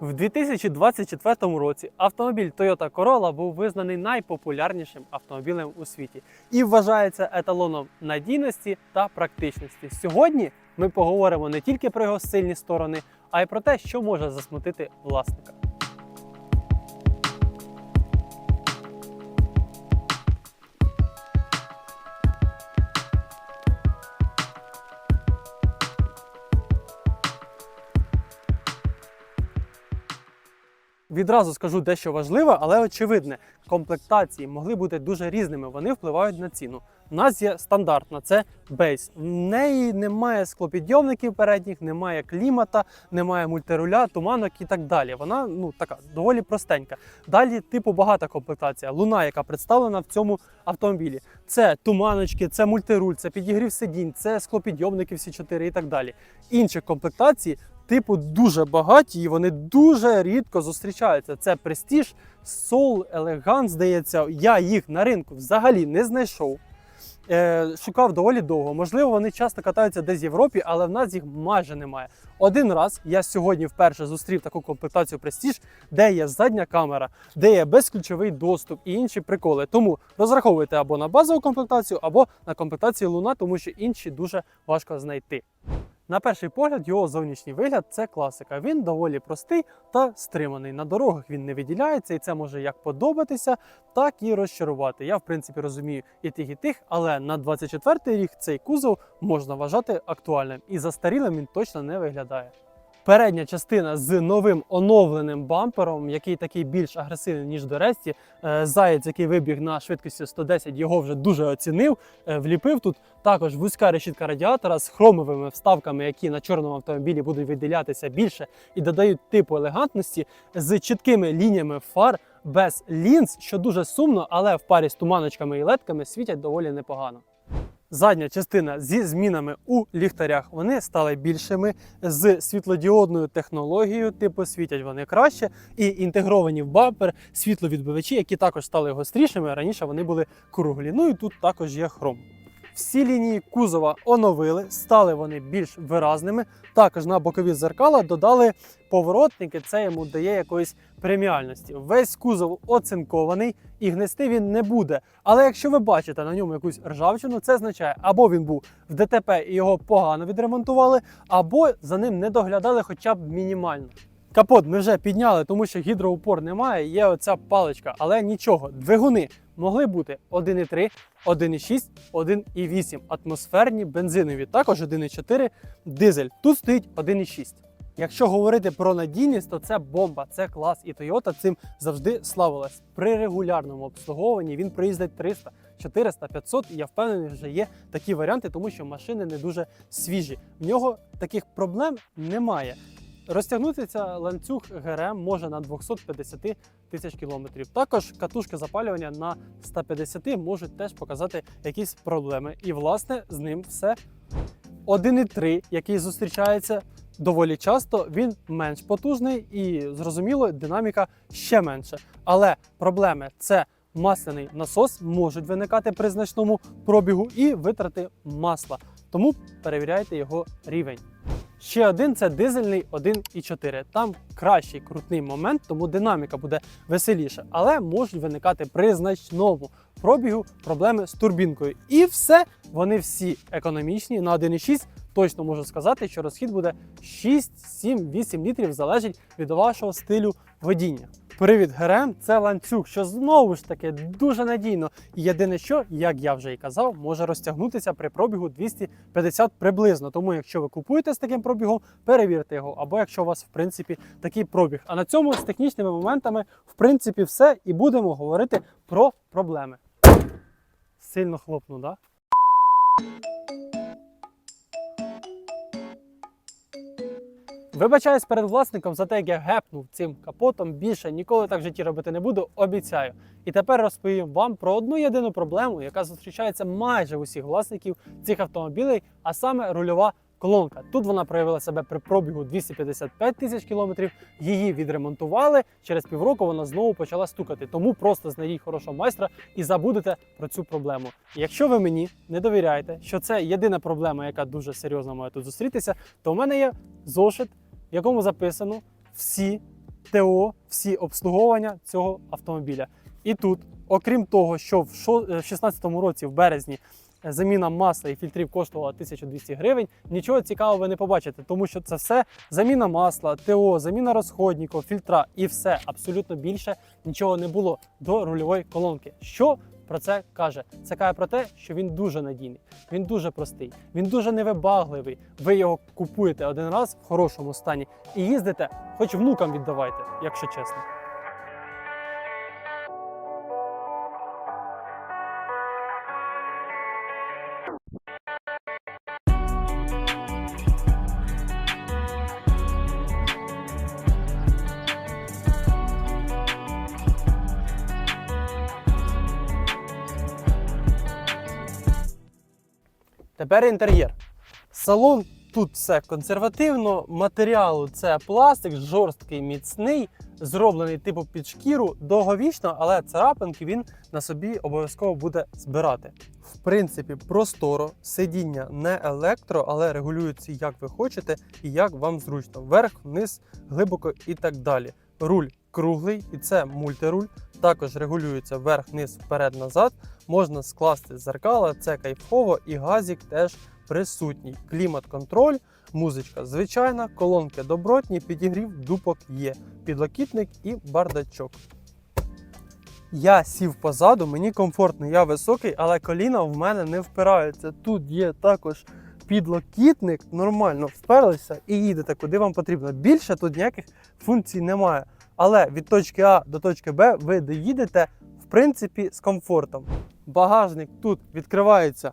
В 2024 році автомобіль Toyota Corolla був визнаний найпопулярнішим автомобілем у світі і вважається еталоном надійності та практичності. Сьогодні ми поговоримо не тільки про його сильні сторони, а й про те, що може засмутити власника. Відразу скажу дещо важливе, але очевидне. Комплектації могли бути дуже різними. Вони впливають на ціну. У нас є стандартна, це бейс. В неї немає склопідйомників передніх, немає клімата, немає мультируля, туманок і так далі. Вона ну така доволі простенька. Далі, типу, багата комплектація. Луна, яка представлена в цьому автомобілі. Це туманочки, це мультируль, це підігрів сидінь, це склопідйомники всі чотири і так далі. Інші комплектації типу дуже багаті, і вони дуже рідко зустрічаються. Це Prestige, Soul, Elegant, здається. Я їх на ринку взагалі не знайшов. Е, шукав доволі довго. Можливо, вони часто катаються десь в Європі, але в нас їх майже немає. Один раз я сьогодні вперше зустрів таку комплектацію Prestige, де є задня камера, де є безключовий доступ і інші приколи. Тому розраховуйте або на базову комплектацію, або на комплектацію Луна, тому що інші дуже важко знайти. На перший погляд, його зовнішній вигляд це класика. Він доволі простий та стриманий. На дорогах він не виділяється, і це може як подобатися, так і розчарувати. Я в принципі розумію і тих, і тих, але на 24-й рік цей кузов можна вважати актуальним і застарілим він точно не виглядає. Передня частина з новим оновленим бампером, який такий більш агресивний, ніж до решті. Е, Заєць, який вибіг на швидкості 110, його вже дуже оцінив. е, Вліпив тут також вузька решітка радіатора з хромовими вставками, які на чорному автомобілі будуть виділятися більше і додають типу елегантності з чіткими лініями фар без лінз, що дуже сумно, але в парі з туманочками і ледками світять доволі непогано. Задня частина зі змінами у ліхтарях вони стали більшими з світлодіодною технологією, типу світять вони краще, і інтегровані в бампер світловідбивачі, які також стали гострішими. Раніше вони були круглі. Ну і тут також є хром. Всі лінії кузова оновили, стали вони більш виразними. Також на бокові зеркала додали поворотники, це йому дає якоїсь преміальності. Весь кузов оцинкований і гнести він не буде. Але якщо ви бачите на ньому якусь ржавчину, це означає, або він був в ДТП і його погано відремонтували, або за ним не доглядали хоча б мінімально. Капот ми вже підняли, тому що гідроупор немає, є оця паличка, але нічого. Двигуни могли бути 1,3, 1,6, 1,8 атмосферні бензинові, також 1,4 дизель. Тут стоїть 1,6. Якщо говорити про надійність, то це бомба, це клас. І Toyota цим завжди славилась. При регулярному обслуговуванні він проїздить 300, 400, 500, і я впевнений, вже є такі варіанти, тому що машини не дуже свіжі. В нього таких проблем немає. Розтягнутися ланцюг ГРМ може на 250 тисяч кілометрів. Також катушки запалювання на 150 можуть теж показати якісь проблеми. І власне з ним все. 1,3, який зустрічається доволі часто, він менш потужний і зрозуміло, динаміка ще менше. Але проблеми це масляний насос можуть виникати при значному пробігу і витрати масла. Тому перевіряйте його рівень. Ще один це дизельний 1,4. Там кращий крутний момент, тому динаміка буде веселіша, але можуть виникати при значному пробігу проблеми з турбінкою. І все, вони всі економічні на 1,6. Точно можу сказати, що розхід буде 6, 7, 8 літрів, залежить від вашого стилю водіння. Привід ГРМ це ланцюг, що знову ж таки дуже надійно. І єдине, що, як я вже і казав, може розтягнутися при пробігу 250 приблизно. Тому, якщо ви купуєте з таким пробігом, перевірте його. Або якщо у вас в принципі такий пробіг. А на цьому з технічними моментами, в принципі, все. І будемо говорити про проблеми. Сильно хлопну, да? Вибачаюсь перед власником за те, як я гепнув цим капотом. Більше ніколи так в житті робити не буду, обіцяю. І тепер розповім вам про одну єдину проблему, яка зустрічається майже у всіх власників цих автомобілей, а саме рульова колонка. Тут вона проявила себе при пробігу 255 тисяч кілометрів. Її відремонтували. Через півроку вона знову почала стукати. Тому просто знайдіть хорошого майстра і забудете про цю проблему. Якщо ви мені не довіряєте, що це єдина проблема, яка дуже серйозно має тут зустрітися, то у мене є зошит, в якому записано всі ТО, всі обслуговування цього автомобіля. І тут, окрім того, що в шо- е, 16-му році, в березні, е, заміна масла і фільтрів коштувала 1200 гривень, нічого цікавого ви не побачите, тому що це все заміна масла, ТО, заміна розходників, фільтра і все абсолютно більше нічого не було до рульової колонки. Що про це каже? Це каже про те, що він дуже надійний, він дуже простий, він дуже невибагливий. Ви його купуєте один раз в хорошому стані і їздите, хоч внукам віддавайте, якщо чесно. Тепер інтер'єр. Салон тут все консервативно, матеріалу це пластик, жорсткий, міцний, зроблений типу під шкіру, довговічно, але царапинки він на собі обов'язково буде збирати. В принципі, просторо, сидіння не електро, але регулюється як ви хочете і як вам зручно. Вверх, вниз, глибоко і так далі. Руль круглий, і це мультируль. Також регулюється вверх, вниз, вперед, назад. Можна скласти зеркала, це кайфово, і газік теж присутній. Клімат-контроль, музичка звичайна, колонки добротні, підігрів дупок є, підлокітник і бардачок. Я сів позаду, мені комфортно, я високий, але коліна в мене не впираються. Тут є також підлокітник, нормально вперлися і їдете куди вам потрібно. Більше тут ніяких функцій немає. Але від точки А до точки Б ви доїдете в принципі з комфортом. Багажник тут відкривається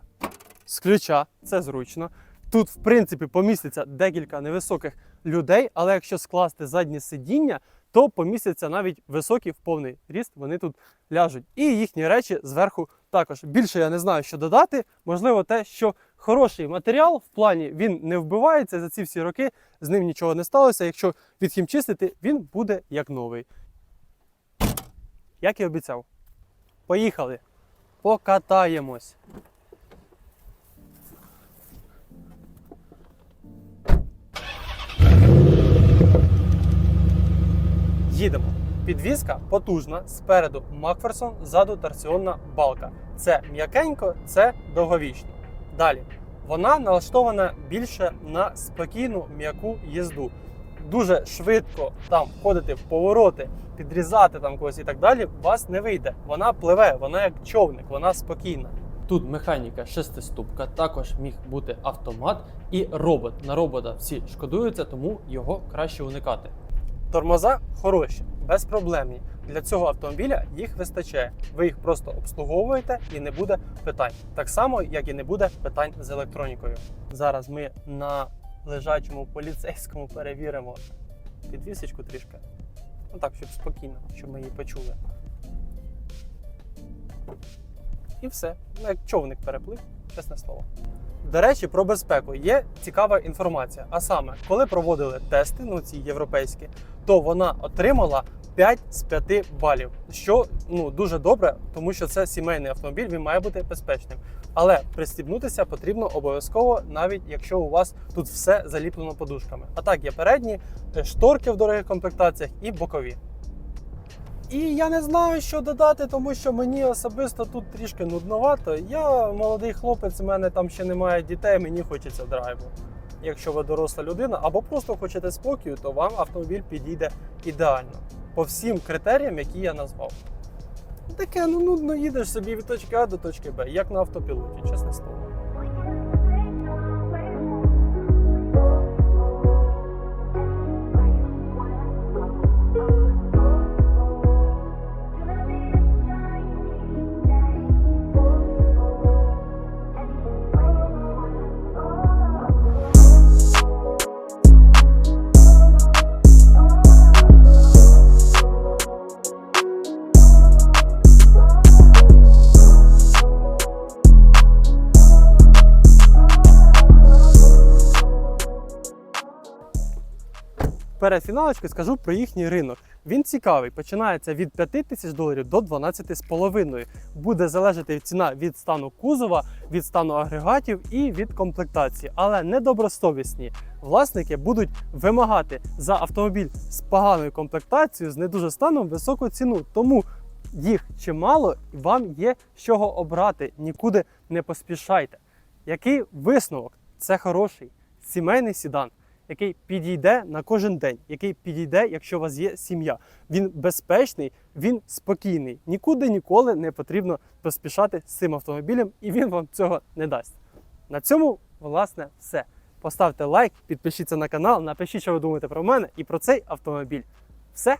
з ключа, це зручно. Тут, в принципі, поміститься декілька невисоких людей, але якщо скласти заднє сидіння, то помістяться навіть високі в повний ріст, вони тут ляжуть. І їхні речі зверху також. Більше я не знаю, що додати. Можливо, те, що хороший матеріал в плані він не вбивається за ці всі роки, з ним нічого не сталося. Якщо відхімчистити, він буде як новий. Як і обіцяв. Поїхали! Покатаємось! Їдемо. Підвізка потужна, спереду Макферсон, ззаду торсіонна балка. Це м'якенько, це довговічно. Далі. Вона налаштована більше на спокійну м'яку їзду. Дуже швидко там входити в повороти, підрізати там когось і так далі. У вас не вийде. Вона пливе, вона як човник, вона спокійна. Тут механіка шестиступка, також міг бути автомат і робот. На робота всі шкодуються, тому його краще уникати. Тормоза хороші, безпроблемні. Для цього автомобіля їх вистачає. Ви їх просто обслуговуєте і не буде питань. Так само, як і не буде питань з електронікою. Зараз ми на лежачому поліцейському перевіримо підвісочку трішки. Ну так, щоб спокійно, щоб ми її почули. І все. Ну, як човник переплив, чесне слово. До речі, про безпеку є цікава інформація. А саме, коли проводили тести, ну ці європейські, то вона отримала 5 з 5 балів, що ну дуже добре, тому що це сімейний автомобіль, він має бути безпечним. Але пристібнутися потрібно обов'язково, навіть якщо у вас тут все заліплено подушками. А так є передні, е, шторки в дорогих комплектаціях і бокові. І я не знаю, що додати, тому що мені особисто тут трішки нудновато. Я молодий хлопець, у мене там ще немає дітей, мені хочеться драйву. Якщо ви доросла людина або просто хочете спокою, то вам автомобіль підійде ідеально по всім критеріям, які я назвав. Таке, ну нудно їдеш собі від точки А до точки Б, як на автопілоті, чесне слово. Перед фіналочкою скажу про їхній ринок. Він цікавий, починається від 5 тисяч доларів до 12,5. Буде залежати ціна від стану кузова, від стану агрегатів і від комплектації, але недобросовісні власники будуть вимагати за автомобіль з поганою комплектацією, з не дуже станом високу ціну. Тому їх чимало, і вам є з чого обрати. Нікуди не поспішайте. Який висновок? Це хороший сімейний сідан, який підійде на кожен день, який підійде, якщо у вас є сім'я. Він безпечний, він спокійний. Нікуди ніколи не потрібно поспішати з цим автомобілем, і він вам цього не дасть. На цьому, власне, все. Поставте лайк, підпишіться на канал, напишіть, що ви думаєте про мене і про цей автомобіль. Все.